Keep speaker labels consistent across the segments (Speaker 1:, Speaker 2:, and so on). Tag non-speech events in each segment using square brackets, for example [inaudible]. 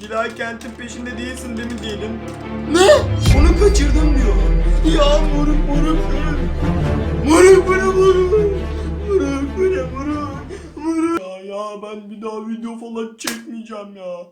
Speaker 1: Dila kentin peşinde değilsin değil mi diyelim?
Speaker 2: Ne?
Speaker 1: Onu kaçırdım diyor. Ya moruk moruk. Moruk moruk moruk. Moruk moruk moruk. Moruk. Ya ya ben bir daha video falan çekmeyeceğim ya.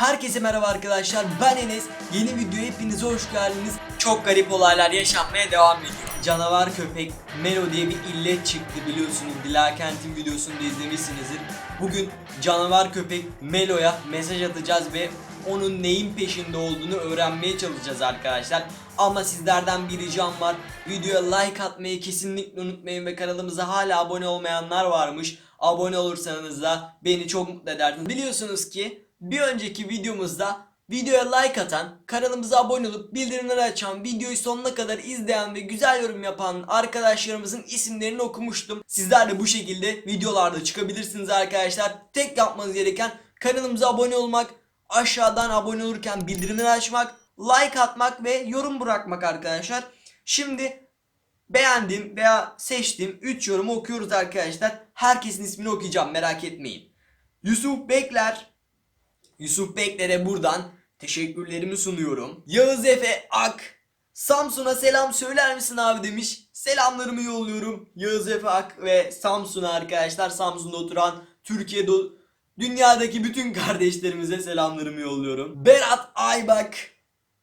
Speaker 2: Herkese merhaba arkadaşlar. Ben Enes. Yeni videoya hepinize hoş geldiniz. Çok garip olaylar yaşanmaya devam ediyor. Canavar köpek Melo diye bir illet çıktı biliyorsunuz. Dilakent'in videosunu da izlemişsinizdir. Bugün canavar köpek Melo'ya mesaj atacağız ve onun neyin peşinde olduğunu öğrenmeye çalışacağız arkadaşlar. Ama sizlerden bir ricam var. Videoya like atmayı kesinlikle unutmayın ve kanalımıza hala abone olmayanlar varmış. Abone olursanız da beni çok mutlu edersiniz. Biliyorsunuz ki bir önceki videomuzda videoya like atan, kanalımıza abone olup bildirimleri açan, videoyu sonuna kadar izleyen ve güzel yorum yapan arkadaşlarımızın isimlerini okumuştum. Sizler de bu şekilde videolarda çıkabilirsiniz arkadaşlar. Tek yapmanız gereken kanalımıza abone olmak, aşağıdan abone olurken bildirimleri açmak, like atmak ve yorum bırakmak arkadaşlar. Şimdi beğendim veya seçtiğim 3 yorumu okuyoruz arkadaşlar. Herkesin ismini okuyacağım merak etmeyin. Yusuf Bekler, Yusuf Bekler'e buradan teşekkürlerimi sunuyorum. Yağız Efe Ak Samsun'a selam söyler misin abi demiş. Selamlarımı yolluyorum. Yağız Efe Ak ve Samsun'a arkadaşlar. Samsun'da oturan Türkiye'de dünyadaki bütün kardeşlerimize selamlarımı yolluyorum. Berat Aybak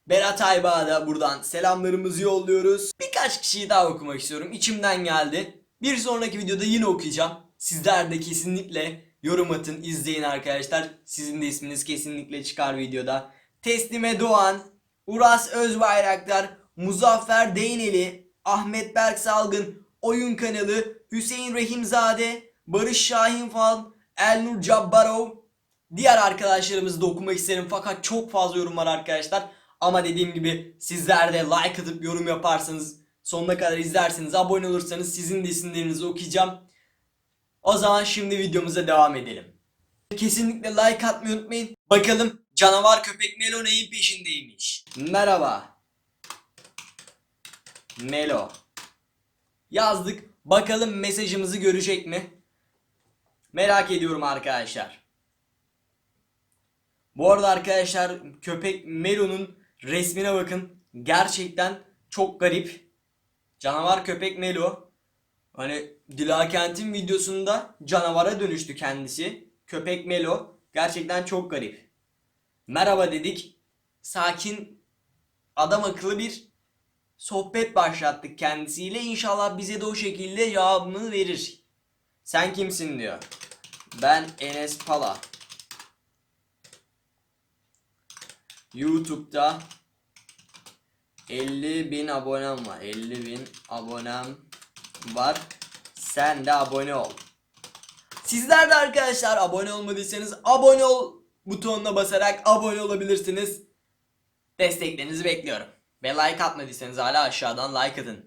Speaker 2: Berat Aybak'a da buradan selamlarımızı yolluyoruz. Birkaç kişiyi daha okumak istiyorum. İçimden geldi. Bir sonraki videoda yine okuyacağım. Sizler de kesinlikle yorum atın, izleyin arkadaşlar. Sizin de isminiz kesinlikle çıkar videoda. Teslime Doğan, Uras Özbayraktar, Muzaffer Değneli, Ahmet Berk Salgın, Oyun Kanalı, Hüseyin Rahimzade, Barış Şahin Fal, Elnur Cabbarov, Diğer arkadaşlarımızı da okumak isterim fakat çok fazla yorum var arkadaşlar. Ama dediğim gibi sizler de like atıp yorum yaparsanız sonuna kadar izlerseniz abone olursanız sizin de isimlerinizi okuyacağım. O zaman şimdi videomuza devam edelim. Kesinlikle like atmayı unutmayın. Bakalım canavar köpek Melo neyin peşindeymiş. Merhaba. Melo. Yazdık. Bakalım mesajımızı görecek mi? Merak ediyorum arkadaşlar. Bu arada arkadaşlar köpek Melo'nun resmine bakın. Gerçekten çok garip. Canavar köpek Melo. Hani Dilakent'in videosunda canavara dönüştü kendisi. Köpek Melo. Gerçekten çok garip. Merhaba dedik. Sakin adam akıllı bir sohbet başlattık kendisiyle. İnşallah bize de o şekilde cevabını verir. Sen kimsin diyor. Ben Enes Pala. YouTube'da 50 bin abonem var. 50 bin abonem var. Sen de abone ol. Sizler de arkadaşlar abone olmadıysanız abone ol butonuna basarak abone olabilirsiniz. Desteklerinizi bekliyorum. Ve like atmadıysanız hala aşağıdan like atın.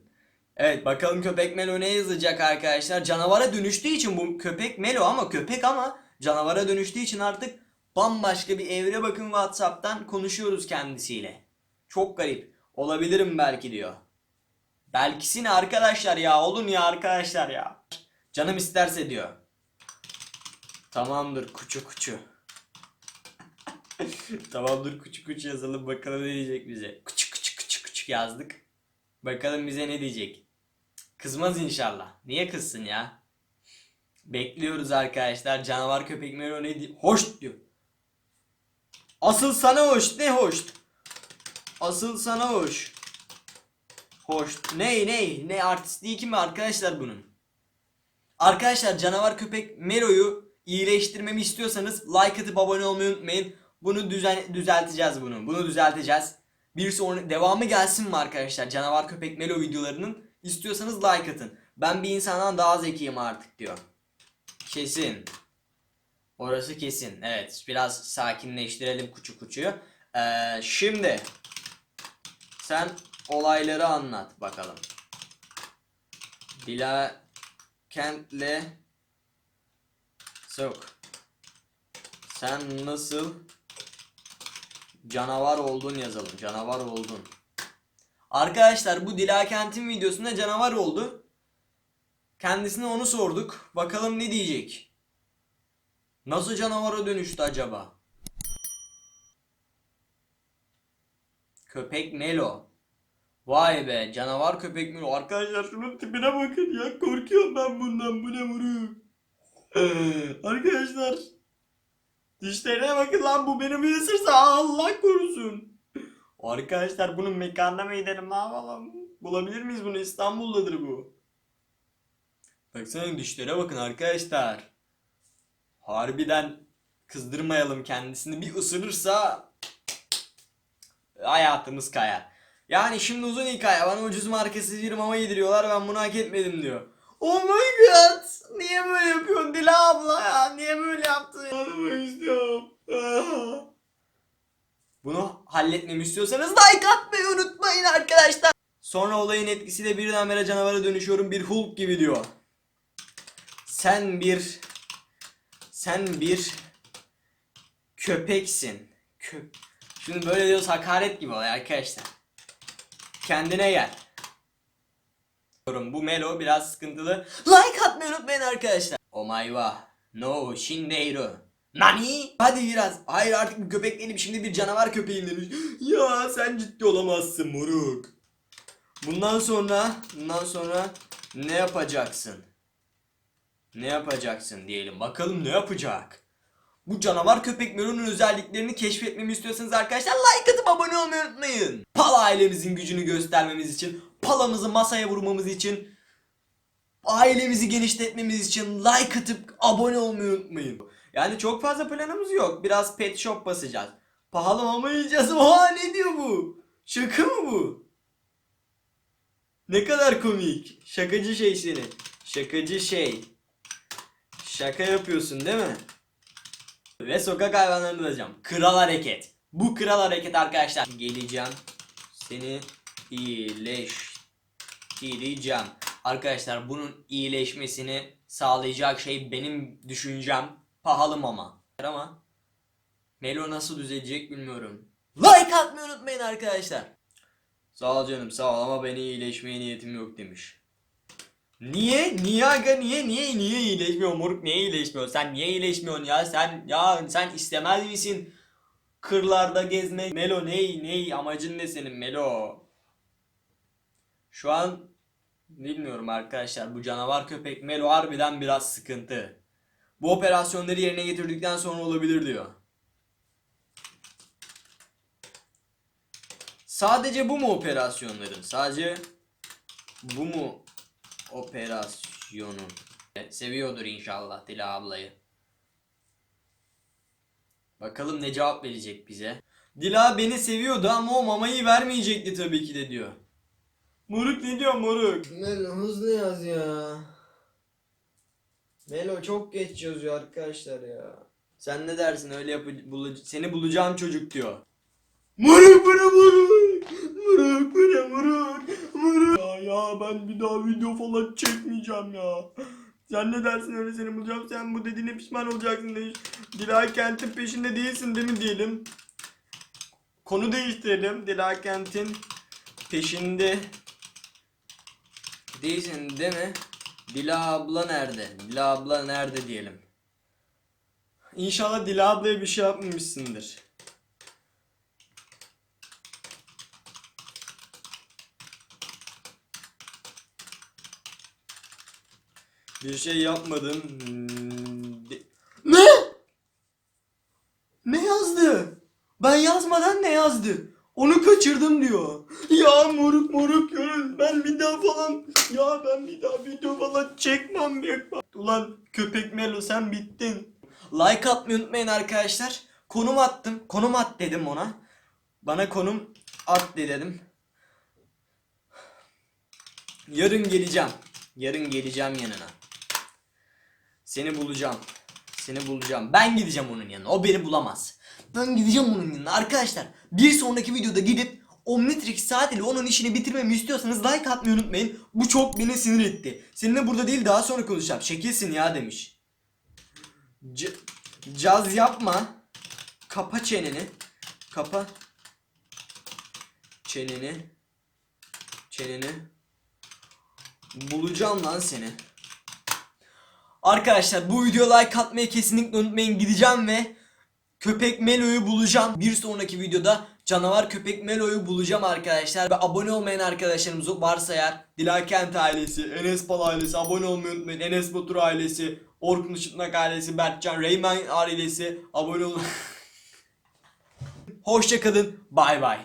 Speaker 2: Evet bakalım köpek Melo ne yazacak arkadaşlar. Canavara dönüştüğü için bu köpek Melo ama köpek ama canavara dönüştüğü için artık bambaşka bir evre bakın Whatsapp'tan konuşuyoruz kendisiyle. Çok garip. Olabilirim belki diyor. Belkisi ne arkadaşlar ya olun ya arkadaşlar ya. Canım isterse diyor. Tamamdır kuçu kuçu. [laughs] Tamamdır kuçu kuçu yazalım bakalım ne diyecek bize. Kuçu kuçu kuçu kuçu yazdık. Bakalım bize ne diyecek. Kızmaz inşallah. Niye kızsın ya? Bekliyoruz arkadaşlar. Canavar köpek Mero ne diyor? Hoş diyor. Asıl sana hoş. Ne hoş? Asıl sana hoş. Hoş. Ney ney? Ne artistliği kimi arkadaşlar bunun? Arkadaşlar canavar köpek Mero'yu iyileştirmemi istiyorsanız like atıp abone olmayı unutmayın. Bunu düzen düzelteceğiz bunu. Bunu düzelteceğiz. Bir sonra devamı gelsin mi arkadaşlar? Canavar köpek Melo videolarının istiyorsanız like atın. Ben bir insandan daha zekiyim artık diyor. Kesin. Orası kesin. Evet. Biraz sakinleştirelim kuçu kuçuyu. Ee, şimdi sen olayları anlat bakalım. Dila Kent'le Sok. Sen nasıl canavar oldun yazalım. Canavar oldun. Arkadaşlar bu Dilakent'in videosunda canavar oldu. Kendisine onu sorduk. Bakalım ne diyecek? Nasıl canavara dönüştü acaba? Köpek Melo. Vay be canavar köpek Melo.
Speaker 1: Arkadaşlar şunun tipine bakın ya. Korkuyorum ben bundan. Bu ne moruk? [laughs] Arkadaşlar. Dişlerine bakın lan bu beni bir ısırsa Allah korusun. Arkadaşlar bunun mekanına mı gidelim ne yapalım? Bulabilir miyiz bunu? İstanbul'dadır bu.
Speaker 2: Baksana dişlere bakın arkadaşlar. Harbiden kızdırmayalım kendisini. Bir ısırırsa hayatımız kayar. Yani şimdi uzun hikaye. Bana ucuz markası bir mama yediriyorlar. Ben bunu hak etmedim diyor.
Speaker 1: Oh my god. Niye böyle yapıyorsun Dila abla ya? Niye böyle yaptın? Ağlamak istiyorum. Ah.
Speaker 2: Bunu halletmemi istiyorsanız like atmayı unutmayın arkadaşlar. Sonra olayın etkisiyle birdenbire canavara dönüşüyorum bir Hulk gibi diyor. Sen bir sen bir köpeksin. Kö Şimdi böyle diyoruz hakaret gibi oluyor arkadaşlar. Kendine gel. Bu Melo biraz sıkıntılı. Like atmayı unutmayın arkadaşlar. Omaywa. No Shindeiro. Nani? Hadi biraz. Hayır artık bir köpek değilim şimdi bir canavar köpeğim demiş. Ya sen ciddi olamazsın moruk. Bundan sonra bundan sonra ne yapacaksın? Ne yapacaksın diyelim. Bakalım ne yapacak? Bu canavar köpek Melo'nun özelliklerini keşfetmemi istiyorsanız arkadaşlar like atıp abone olmayı unutmayın. Pala ailemizin gücünü göstermemiz için, palamızı masaya vurmamız için, ailemizi genişletmemiz için like atıp abone olmayı unutmayın. Yani çok fazla planımız yok. Biraz pet shop basacağız. Pahalı mama yiyeceğiz. [laughs] Oha ne diyor bu? Şaka mı bu? Ne kadar komik. Şakacı şey seni. Şakacı şey. Şaka yapıyorsun değil mi? Ve sokak hayvanlarını bulacağım. Kral hareket. Bu kral hareket arkadaşlar. Geleceğim. Seni iyileştireceğim. Arkadaşlar bunun iyileşmesini sağlayacak şey benim düşüncem pahalı mama. Ama Melo nasıl düzelecek bilmiyorum. Like atmayı unutmayın arkadaşlar. Sağ ol canım sağ ol ama ben iyileşmeye niyetim yok demiş. Niye? Niye aga niye? Niye? Niye iyileşmiyor moruk? Niye iyileşmiyor? Sen niye iyileşmiyorsun ya? Sen ya sen istemez misin? Kırlarda gezmek. Melo ney? Ney? Amacın ne senin Melo? Şu an bilmiyorum arkadaşlar. Bu canavar köpek Melo harbiden biraz sıkıntı. Bu operasyonları yerine getirdikten sonra olabilir diyor. Sadece bu mu operasyonların? Sadece bu mu operasyonun? Seviyordur inşallah Dila ablayı. Bakalım ne cevap verecek bize. Dila beni seviyordu ama o mamayı vermeyecekti tabii ki de diyor.
Speaker 1: Moruk ne diyor moruk?
Speaker 2: Melo hızlı yaz ya. Melo çok geç yazıyor arkadaşlar ya. Sen ne dersin öyle yapı bulu- seni bulacağım çocuk diyor.
Speaker 1: Moruk bu ne moruk? Bu ne moruk? Moruk. Ya, ya ben bir daha video falan çekmeyeceğim ya. Sen ne dersin öyle seni bulacağım sen bu dediğine pişman olacaksın demiş. Dila Kent'in peşinde değilsin değil mi diyelim. Konu değiştirelim. Dila Kent'in
Speaker 2: Peşinde değilsin değil mi? Dila abla nerede? Dila abla nerede diyelim.
Speaker 1: İnşallah Dila ablaya bir şey yapmamışsındır.
Speaker 2: Bir şey yapmadın. Hmm,
Speaker 1: Ne? Ne yazdı? Ben yazmadan ne yazdı? Onu kaçırdım diyor. Ya moruk moruk görün. Ben bir daha falan ya ben bir daha video falan çekmem ya. Ulan köpek Melo sen bittin.
Speaker 2: Like atmayı unutmayın arkadaşlar. Konum attım. Konum at dedim ona. Bana konum at de dedim. Yarın geleceğim. Yarın geleceğim yanına. Seni bulacağım. Seni bulacağım. Ben gideceğim onun yanına. O beni bulamaz. Ben gideceğim onun yanına. Arkadaşlar bir sonraki videoda gidip Omnitrix saat ile onun işini bitirmemi istiyorsanız like atmayı unutmayın. Bu çok beni sinir etti. Seninle burada değil daha sonra konuşacağım. Şekilsin ya demiş. C- caz yapma. Kapa çeneni. Kapa çeneni. Çeneni. Bulacağım lan seni. Arkadaşlar bu videoya like atmayı kesinlikle unutmayın. Gideceğim ve köpek Melo'yu bulacağım. Bir sonraki videoda canavar köpek Melo'yu bulacağım arkadaşlar. Ve abone olmayan arkadaşlarımız varsa eğer Dilakent ailesi, Enes Pal ailesi abone olmayı unutmayın. Enes Batur ailesi, Orkun Işıtmak ailesi, Berkcan Reymen ailesi abone olun. [laughs] Hoşçakalın. Bay bay.